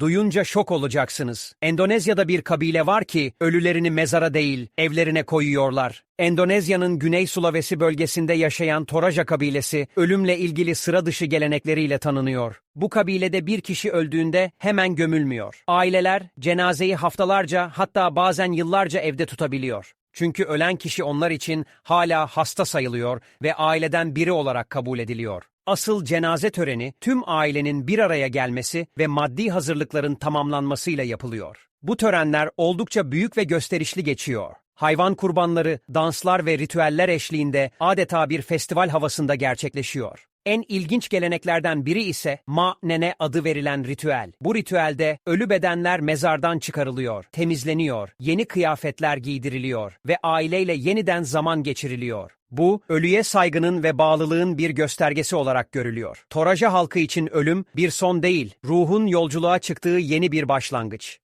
Duyunca şok olacaksınız. Endonezya'da bir kabile var ki ölülerini mezara değil, evlerine koyuyorlar. Endonezya'nın Güney Sulawesi bölgesinde yaşayan Toraja kabilesi ölümle ilgili sıra dışı gelenekleriyle tanınıyor. Bu kabilede bir kişi öldüğünde hemen gömülmüyor. Aileler cenazeyi haftalarca hatta bazen yıllarca evde tutabiliyor. Çünkü ölen kişi onlar için hala hasta sayılıyor ve aileden biri olarak kabul ediliyor. Asıl cenaze töreni tüm ailenin bir araya gelmesi ve maddi hazırlıkların tamamlanmasıyla yapılıyor. Bu törenler oldukça büyük ve gösterişli geçiyor. Hayvan kurbanları, danslar ve ritüeller eşliğinde adeta bir festival havasında gerçekleşiyor. En ilginç geleneklerden biri ise Ma Nene adı verilen ritüel. Bu ritüelde ölü bedenler mezardan çıkarılıyor, temizleniyor, yeni kıyafetler giydiriliyor ve aileyle yeniden zaman geçiriliyor. Bu, ölüye saygının ve bağlılığın bir göstergesi olarak görülüyor. Toraja halkı için ölüm bir son değil, ruhun yolculuğa çıktığı yeni bir başlangıç.